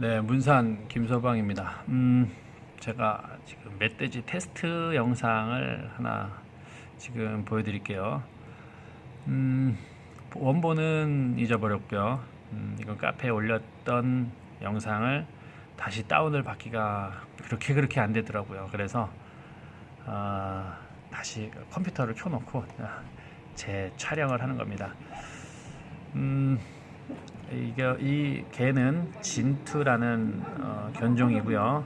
네, 문산 김서방입니다. 음, 제가 지금 멧돼지 테스트 영상을 하나 지금 보여드릴게요. 음, 원본은 잊어버렸고요. 음, 이건 카페에 올렸던 영상을 다시 다운을 받기가 그렇게 그렇게 안 되더라고요. 그래서 아, 다시 컴퓨터를 켜놓고 아, 제 촬영을 하는 겁니다. 음, 이게 이 개는 진투라는 어, 견종이고요.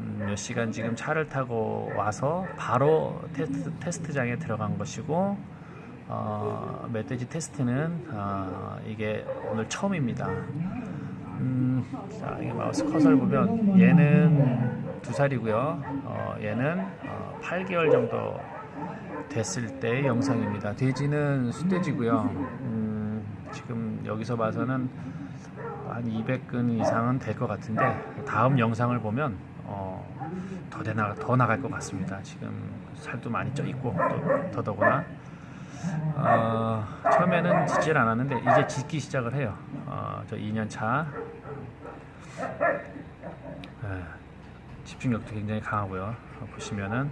음, 몇 시간 지금 차를 타고 와서 바로 테스트, 테스트 장에 들어간 것이고 어, 멧돼지 테스트는 어, 이게 오늘 처음입니다. 음, 자, 이 마우스 커서를 보면 얘는 두 살이고요. 어, 얘는 어, 8개월 정도 됐을 때의 영상입니다. 돼지는 숫돼지고요. 음, 지금 여기서 봐서는 한 200근 이상은 될 것 같은데 다음 영상을 보면 어, 더, 되나, 더 나갈 것 같습니다. 지금 살도 많이 쪄 있고 또 더더구나 어, 처음에는 짖질 않았는데 이제 짖기 시작을 해요. 어, 저 2년 차 예, 집중력도 굉장히 강하고요. 어, 보시면은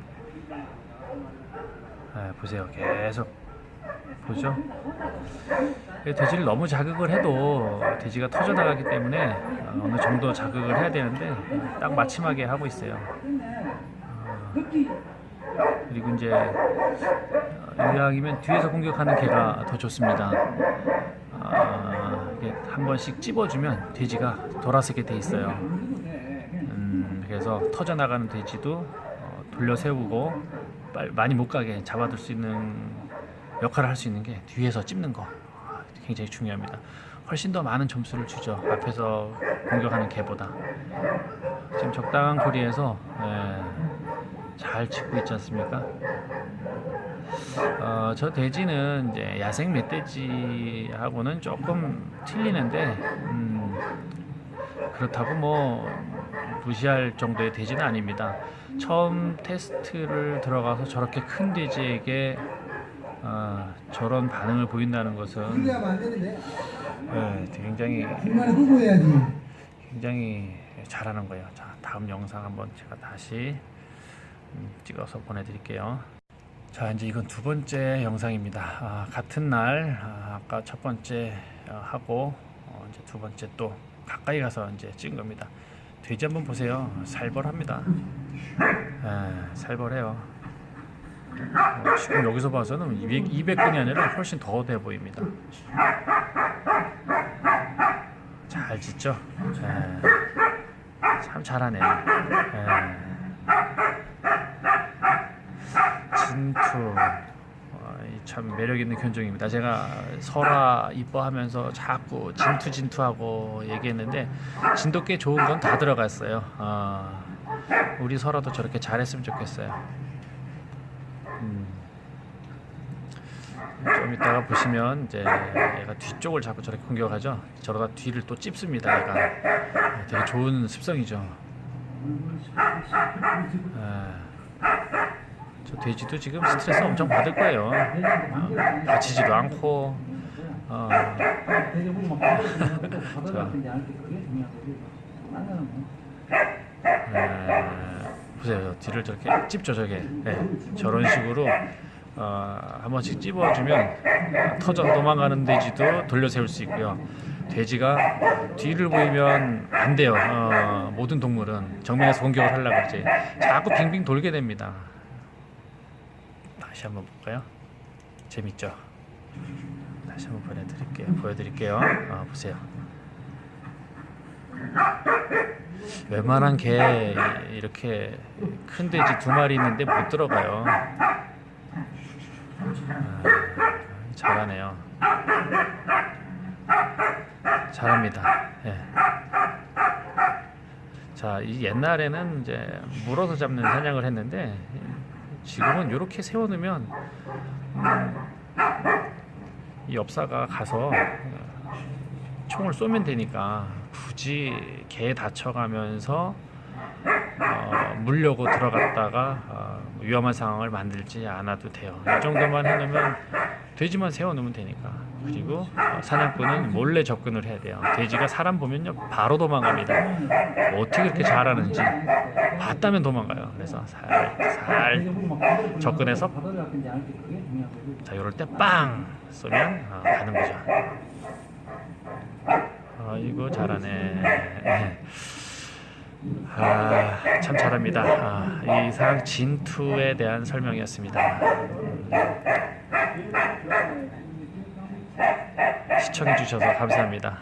예, 보세요. 계속 보죠. 이 돼지를 너무 자극을 해도 돼지가 터져 나가기 때문에 어, 어느 정도 자극을 해야 되는데 딱 마침하게 하고 있어요. 어, 그리고 이제 어, 이왕이면 뒤에서 공격하는 개가 더 좋습니다. 아, 한 번씩 찝어주면 돼지가 돌아서게 돼 있어요. 음, 그래서 터져 나가는 돼지도 어, 돌려 세우고 빨- 많이 못 가게 잡아둘 수 있는 역할을 할 수 있는 게 뒤에서 찝는 거 아, 굉장히 중요합니다. 훨씬 더 많은 점수를 주죠. 앞에서 공격하는 개보다. 지금 적당한 거리에서 예, 잘 짚고 있지 않습니까? 어, 저 돼지는 이제 야생 멧돼지하고는 조금 틀리는데 음, 그렇다고 뭐 무시할 정도의 돼지는 아닙니다. 처음 테스트를 들어가서 저렇게 큰 돼지에게 어, 저런 반응을 보인다는 것은 예, 굉장히 굉장히 잘하는 거예요. 자, 다음 영상 한번 제가 다시 음, 찍어서 보내드릴게요. 자, 이제 이건 두 번째 영상입니다. 아, 같은 날 아, 아까 첫 번째 어, 하고 어, 이제 두 번째 또 가까이 가서 이제 찍은 겁니다. 돼지 한번 보세요. 살벌합니다. 에, 살벌해요. 어, 지금 여기서 봐서는 200, 200 근이 아니라 훨씬 더 돼 보입니다. 잘 짓죠? 예. 참 잘하네. 예. 진투. 어, 이참 매력 있는 견종입니다. 제가 설아 이뻐하면서 자꾸 진투 진투하고 얘기했는데 진돗 꽤 좋은 건 다 들어갔어요. 어, 우리 설아도 저렇게 잘했으면 좋겠어요. 음. 좀 이따가 보시면 이제 얘가 뒤쪽을 자꾸 저렇게 공격하죠. 저러다 뒤를 또 찝습니다. 얘가 네, 되게 좋은 습성이죠. 예. 저 돼지도 지금 스트레스 엄청 받을 거예요. 어, 다치지도 않고. 어, 대접 보세요. 뒤를 저렇게 찝죠, 저게. 예, 저런 식으로 어, 한 번씩 찝어주면 터져 도망가는 돼지도 돌려 세울 수 있고요. 돼지가 뒤를 보이면 안 돼요. 어, 모든 동물은 정면에서 공격을 하려고 그러지. 자꾸 빙빙 돌게 됩니다. 다시 한번 볼까요? 재밌죠? 다시 한번 보내드릴게요. 보여드릴게요. 어, 보세요. 웬만한 개 이렇게 큰 돼지 두 마리 있는데 못 들어가요. 아, 잘하네요. 잘합니다. 예. 자, 이 옛날에는 이제 물어서 잡는 사냥을 했는데 지금은 이렇게 세워놓으면 음, 이 엽사가 가서 어, 총을 쏘면 되니까 굳이 개 다쳐가면서 어, 물려고 들어갔다가 어, 위험한 상황을 만들지 않아도 돼요. 이 정도만 해놓으면 돼지만 세워놓으면 되니까. 그리고 어, 사냥꾼은 몰래 접근을 해야 돼요. 돼지가 사람 보면요 바로 도망갑니다. 어떻게 그렇게 잘하는지 봤다면 도망가요. 그래서 살살 접근해서. 자 이럴 때 빵 쏘면 아, 가는 거죠. 아이고 잘하네. 아, 참 잘합니다. 아, 이상 진투에 대한 설명이었습니다. 시청해 주셔서 감사합니다.